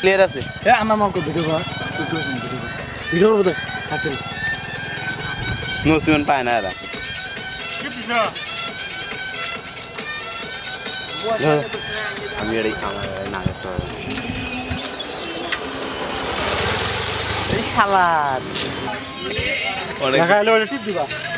Clear আছে? এ আমার মাকে ভিডিও কর ভিডিও কর ভিডিও কর ভিডিও করব তো হাতে নসিমন পায় না এরা। আমি এটাই আমার না সালাদ অনেক দেখা হলে টিপ দিবা।